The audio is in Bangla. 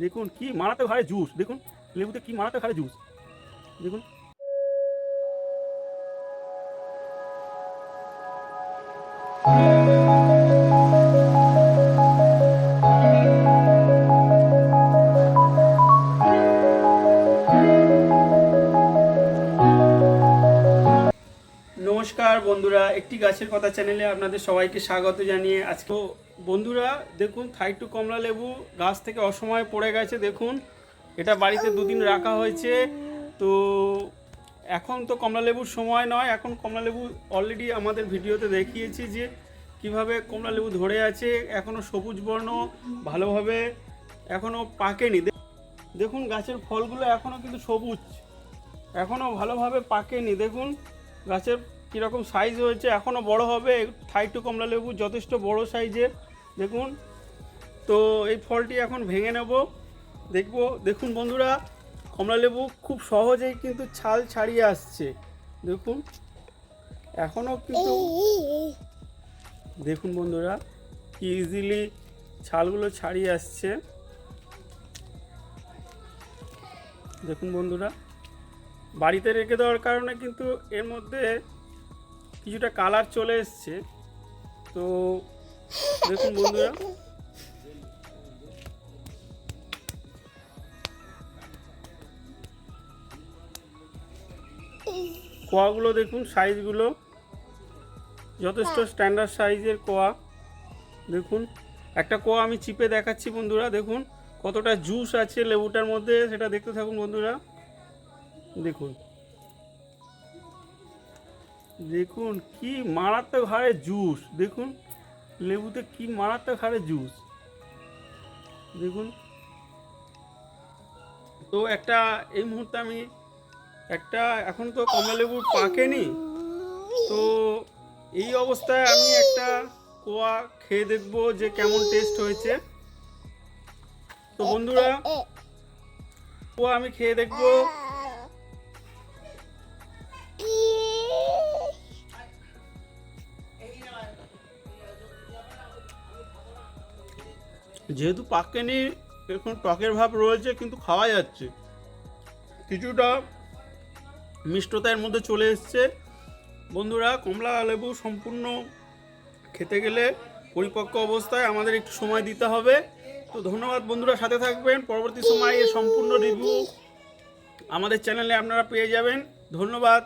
দেখুন কি মারাতে ভারে জুস, দেখুন, লেবুতে কি মারাতে ভারে জুস, দেখুন। নমস্কার বন্ধুরা, একটি গাছের কথা চ্যানেলে আপনাদের সবাইকে স্বাগত জানিয়ে আজকে বন্ধুরা, দেখুন, থাই টু কমলা লেবু গাছ থেকে অসময়ে পড়ে গেছে, দেখুন। এটা বাড়িতে দুদিন রাখা হয়েছে। তো এখন তো কমলা লেবুর সময় নয়, এখন কমলা লেবু অলরেডি আমাদের ভিডিওতে দেখিয়েছি যে কীভাবে কমলা লেবু ধরে আছে এখনও সবুজ বর্ণ, ভালোভাবে এখনও পাকেনি। দেখুন, গাছের ফলগুলো এখনও কিন্তু সবুজ এখনও ভালোভাবে পাকেনি। দেখুন, গাছের কীরকম সাইজ হয়েছে এখনও বড় হবে। থাই টু কমলা লেবু যথেষ্ট বড় সাইজের দেখুন। তো এই ফলটি এখন ভেঙে নেব। দেখব দেখুন বন্ধুরা কমলা লেবু খুব সহজেই কিন্তু ছাল ছাড়িয়ে আসছে। দেখুন এখনও কিন্তু দেখুন বন্ধুরা কি ইজিলি ছালগুলো ছাড়িয়ে আসছে। দেখুন বন্ধুরা বাড়িতে রেখে দেওয়ার কারণে কিন্তু এর মধ্যে কিছুটা কালার চলে এসছে। তো দেখুন বন্ধুরা। কোয়াগুলো দেখুন সাইজগুলো যথেষ্ট স্ট্যান্ডার্ড সাইজের কোয়া। দেখুন একটা কোয়া আমি চিপে দেখাচ্ছি বন্ধুরা দেখুন। কতটা জুস আছে লেবুটার মধ্যে সেটা দেখতে থাকুন বন্ধুরা। দেখুন। দেখুন কি মারাত্মক হারে জুস দেখুন। লেবুতে কি মারাত্মক হারে জুস দেখুন। তো একটা, এই মুহূর্তে আমি একটা এখন তো কমলা লেবু পাকেনি তো এই অবস্থায় আমি একটা কোয়া খেয়ে দেখব যে কেমন টেস্ট হয়েছে। তো বন্ধুরা, কোয়া আমি খেয়ে দেখব। যেহেতু পাকেনি এখন টকের ভাব রয়েছে, কিন্তু খাওয়া যাচ্ছে। কিছুটা মিষ্টতার মধ্যে চলে এসছে। বন্ধুরা, কমলা লেবু সম্পূর্ণ খেতে গেলে পরিপক্ক অবস্থায় আমাদের একটু সময় দিতে হবে। তো ধন্যবাদ বন্ধুরা, সাথে থাকবেন। পরবর্তী সময়ে সম্পূর্ণ রিভিউ আমাদের চ্যানেলে আপনারা পেয়ে যাবেন। ধন্যবাদ।